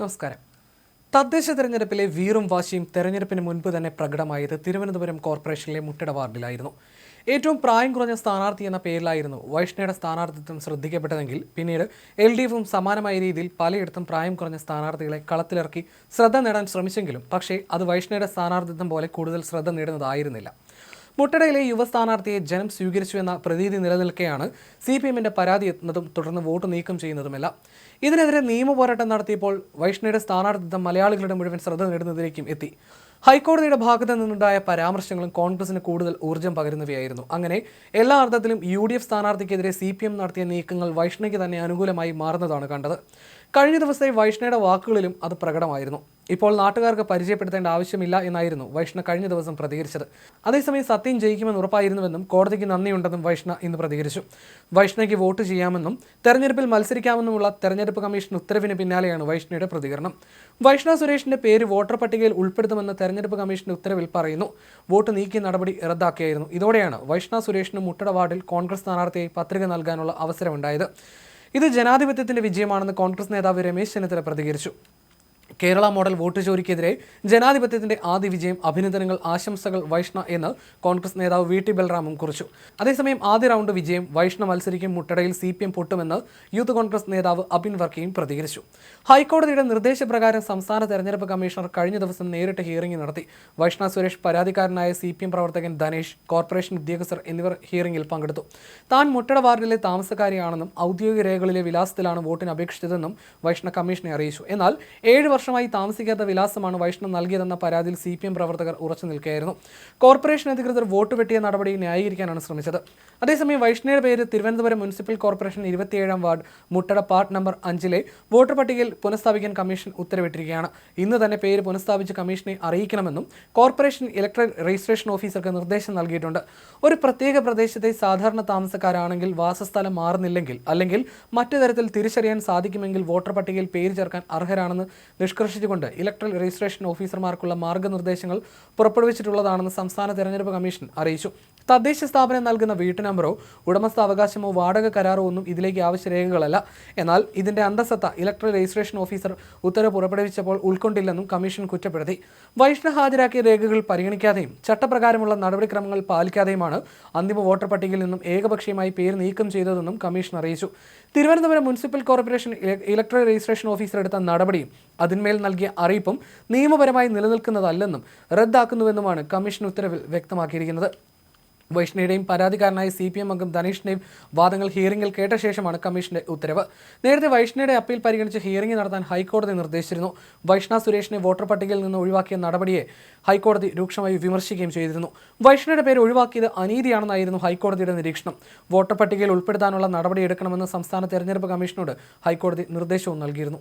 നമസ്കാരം. തദ്ദേശ തെരഞ്ഞെടുപ്പിലെ വീറും വാശിയും തെരഞ്ഞെടുപ്പിന് മുൻപ് തന്നെ പ്രകടമായത് തിരുവനന്തപുരം കോർപ്പറേഷനിലെ മുട്ടട വാർഡിലായിരുന്നു. ഏറ്റവും പ്രായം കുറഞ്ഞ സ്ഥാനാർത്ഥി എന്ന പേരിലായിരുന്നു വൈഷ്ണയുടെ സ്ഥാനാർത്ഥിത്വം ശ്രദ്ധിക്കപ്പെട്ടതെങ്കിൽ പിന്നീട് എൽ ഡി എഫും സമാനമായ രീതിയിൽ പലയിടത്തും പ്രായം കുറഞ്ഞ സ്ഥാനാർത്ഥികളെ കളത്തിലിറക്കി ശ്രദ്ധ നേടാൻ ശ്രമിച്ചെങ്കിലും പക്ഷേ അത് വൈഷ്ണയുടെ സ്ഥാനാർത്ഥിത്വം പോലെ കൂടുതൽ ശ്രദ്ധ നേടുന്നതായിരുന്നില്ല. മുട്ടടയിലെ യുവ സ്ഥാനാർത്ഥിയെ ജനം സ്വീകരിച്ചു എന്ന പ്രതീതി നിലനിൽക്കെയാണ് സി പി എമ്മിന്റെ പരാതി എത്തുന്നതും തുടർന്ന് വോട്ട് നീക്കം ചെയ്യുന്നതുമെല്ലാം. ഇതിനെതിരെ നിയമ പോരാട്ടം നടത്തിയപ്പോൾ വൈഷ്ണയുടെ സ്ഥാനാർത്ഥിത്വം മലയാളികളുടെ മുഴുവൻ ശ്രദ്ധ നേടുന്നതിലേക്കും എത്തി. ഹൈക്കോടതിയുടെ ഭാഗത്തു നിന്നുണ്ടായ പരാമർശങ്ങളും കോൺഗ്രസിന് കൂടുതൽ ഊർജം പകരുന്നവയായിരുന്നു. അങ്ങനെ എല്ലാ അർത്ഥത്തിലും യു ഡി എഫ് സ്ഥാനാർത്ഥിക്കെതിരെ സി പി എം നടത്തിയ നീക്കങ്ങൾ വൈഷ്ണയ്ക്ക് തന്നെ അനുകൂലമായി മാറുന്നതാണ് കണ്ടത്. കഴിഞ്ഞ ദിവസത്തെ വൈഷ്ണയുടെ വാക്കുകളിലും അത് പ്രകടമായിരുന്നു. ഇപ്പോൾ നാട്ടുകാർക്ക് പരിചയപ്പെടുത്തേണ്ട ആവശ്യമില്ല എന്നായിരുന്നു വൈഷ്ണ കഴിഞ്ഞ ദിവസം പ്രതികരിച്ചത്. അതേസമയം സത്യം ജയിക്കുമെന്ന് ഉറപ്പായിരുന്നുവെന്നും കോടതിക്ക് നന്ദിയുണ്ടെന്നും വൈഷ്ണ ഇന്ന് പ്രതികരിച്ചു. വൈഷ്ണയ്ക്ക് വോട്ട് ചെയ്യാമെന്നും തെരഞ്ഞെടുപ്പിൽ മത്സരിക്കാമെന്നുമുള്ള തെരഞ്ഞെടുപ്പ് കമ്മീഷൻ ഉത്തരവിന് പിന്നാലെയാണ് വൈഷ്ണയുടെ പ്രതികരണം. വൈഷ്ണ സുരേഷിന്റെ പേര് വോട്ടർ പട്ടികയിൽ ഉൾപ്പെടുത്തുമെന്ന് തെരഞ്ഞെടുപ്പ് കമ്മീഷന്റെ ഉത്തരവിൽ പറയുന്നു. വോട്ട് നീക്കിയ നടപടി റദ്ദാക്കിയായിരുന്നു. ഇതോടെയാണ് വൈഷ്ണ സുരേഷിന് മുട്ടട വാർഡിൽ കോൺഗ്രസ് സ്ഥാനാർത്ഥിയായി പത്രിക നൽകാനുള്ള അവസരമുണ്ടായത്. ഇത് ജനാധിപത്യത്തിന്റെ വിജയമാണെന്ന് കോൺഗ്രസ് നേതാവ് രമേശ് ചെന്നിത്തല പ്രതികരിച്ചു. കേരള മോഡൽ വോട്ട് ചോരിക്കെതിരെ ജനാധിപത്യത്തിന്റെ ആദ്യ വിജയം അഭിനന്ദനങ്ങൾ ആശംസകൾ വൈഷ്ണ എന്ന് കോൺഗ്രസ് നേതാവ് വി ടി ബൽറാമും കുറിച്ചു. അതേസമയം ആദ്യ റൗണ്ട് വിജയം വൈഷ്ണ മത്സരിക്കും മുട്ടടയിൽ സി പി എം പൊട്ടുമെന്ന് യൂത്ത് കോൺഗ്രസ് നേതാവ് അബിൻ വർക്കിയും പ്രതികരിച്ചു. ഹൈക്കോടതിയുടെ നിർദ്ദേശപ്രകാരം സംസ്ഥാന തെരഞ്ഞെടുപ്പ് കമ്മീഷണർ കഴിഞ്ഞ ദിവസം നേരിട്ട് ഹിയറിംഗ് നടത്തി. വൈഷ്ണ സുരേഷ് പരാതിക്കാരനായ സി പി എം പ്രവർത്തകൻ ധനേഷ് കോർപ്പറേഷൻ ഉദ്യോഗസ്ഥർ എന്നിവർ ഹിയറിംഗിൽ പങ്കെടുത്തു. താൻ മുട്ടട വാർഡിലെ താമസക്കാരിയാണെന്നും ഔദ്യോഗിക രേഖകളിലെ വിലാസത്തിലാണ് വോട്ടിന് അപേക്ഷിച്ചതെന്നും വൈഷ്ണ കമ്മീഷനെ അറിയിച്ചു. എന്നാൽ ഏഴ് വർഷമായി താമസിക്കാത്ത വിലാസമാണ് വൈഷ്ണവ് നൽകിയതെന്ന പരാതിയിൽ സി പി എം പ്രവർത്തകർ ഉറച്ചു നിൽക്കുകയായിരുന്നു കോർപ്പറേഷൻ അധികൃതർ വോട്ട് വെട്ടിയ നടപടി ന്യായീകരിക്കാനാണ് ശ്രമിച്ചത്. അതേസമയം വൈഷ്ണയുടെ പേര് തിരുവനന്തപുരം മുനിസിപ്പൽ കോർപ്പറേഷൻ ഇരുപത്തിയേഴാം വാർഡ് മുട്ടട പാർട്ട് നമ്പർ അഞ്ചിലെ വോട്ടർ പട്ടികയിൽ പുനഃസ്ഥാപിക്കാൻ കമ്മീഷൻ ഉത്തരവിട്ടിരിക്കുകയാണ്. ഇന്ന് തന്നെ പേര് പുനഃസ്ഥാപിച്ച് കമ്മീഷനെ അറിയിക്കണമെന്നും കോർപ്പറേഷൻ ഇലക്ട്രൽ രജിസ്ട്രേഷൻ ഓഫീസർക്ക് നിർദ്ദേശം നൽകിയിട്ടുണ്ട്. ഒരു പ്രത്യേക പ്രദേശത്തെ സാധാരണ താമസക്കാരാണെങ്കിൽ വാസസ്ഥലം മാറുന്നില്ലെങ്കിൽ അല്ലെങ്കിൽ മറ്റു തരത്തിൽ തിരിച്ചറിയാൻ സാധിക്കുമെങ്കിൽ വോട്ടർ പട്ടികയിൽ പേര് ചേർക്കാൻ അർഹരാണെന്ന് നിഷ്കർഷിച്ചുകൊണ്ട് ഇലക്ട്രൽ രജിസ്ട്രേഷൻ ഓഫീസർമാർക്കുള്ള മാർഗനിർദ്ദേശങ്ങൾ പുറപ്പെടുവിച്ചിട്ടുള്ളതാണെന്ന് സംസ്ഥാന തെരഞ്ഞെടുപ്പ് കമ്മീഷൻ അറിയിച്ചു. തദ്ദേശ സ്ഥാപനം നൽകുന്ന വീട്ടു നമ്പറോ ഉടമസ്ഥാവകാശമോ വാടക കരാറോ ഒന്നും ഇതിലേക്ക് ആവശ്യ രേഖകളല്ല. എന്നാൽ ഇതിന്റെ അന്തസത്ത ഇലക്ട്രൽ രജിസ്ട്രേഷൻ ഓഫീസർ ഉത്തരവ് പുറപ്പെടുവിച്ചപ്പോൾ ഉൾക്കൊണ്ടില്ലെന്നും കമ്മീഷൻ കുറ്റപ്പെടുത്തി. വൈഷ്ണ ഹാജരാക്കിയ രേഖകൾ പരിഗണിക്കാതെയും ചട്ടപ്രകാരമുള്ള നടപടിക്രമങ്ങൾ പാലിക്കാതെയുമാണ് അന്തിമ വോട്ടർ പട്ടികയിൽ നിന്നും ഏകപക്ഷീയമായി പേര് നീക്കം ചെയ്തതെന്നും കമ്മീഷൻ അറിയിച്ചു. തിരുവനന്തപുരം മുനിസിപ്പൽ കോർപ്പറേഷൻ ഇല- ഇലക്ട്രൽ രജിസ്ട്രേഷൻ ഓഫീസർ എടുത്ത നടപടിയും അതിന്മേൽ നൽകിയ അറിയിപ്പും നിയമപരമായി നിലനിൽക്കുന്നതല്ലെന്നും റദ്ദാക്കുന്നുവെന്നുമാണ് കമ്മീഷൻ ഉത്തരവിൽ വ്യക്തമാക്കിയിരിക്കുന്നത്. വൈഷ്ണയുടെയും പരാതിക്കാരനായ സി പി എം അംഗം ധനീഷിന്റെയും വാദങ്ങൾ ഹിയറിംഗിൽ കേട്ട ശേഷമാണ് കമ്മീഷന്റെ ഉത്തരവ്. നേരത്തെ വൈഷ്ണയുടെ അപ്പീൽ പരിഗണിച്ച് ഹിയറിംഗ് നടത്താൻ ഹൈക്കോടതി നിർദ്ദേശിച്ചിരുന്നു. വൈഷ്ണ സുരേഷിനെ വോട്ടർ പട്ടികയിൽ നിന്ന് ഒഴിവാക്കിയ നടപടിയെ ഹൈക്കോടതി രൂക്ഷമായി വിമർശിക്കുകയും ചെയ്തിരുന്നു. വൈഷ്ണയുടെ പേര് ഒഴിവാക്കിയത് അനീതിയാണെന്നായിരുന്നു ഹൈക്കോടതിയുടെ നിരീക്ഷണം. വോട്ടർ പട്ടികയിൽ ഉൾപ്പെടുത്താനുള്ള നടപടിയെടുക്കണമെന്ന് സംസ്ഥാന തെരഞ്ഞെടുപ്പ് കമ്മീഷനോട് ഹൈക്കോടതി നിർദ്ദേശവും നൽകിയിരുന്നു.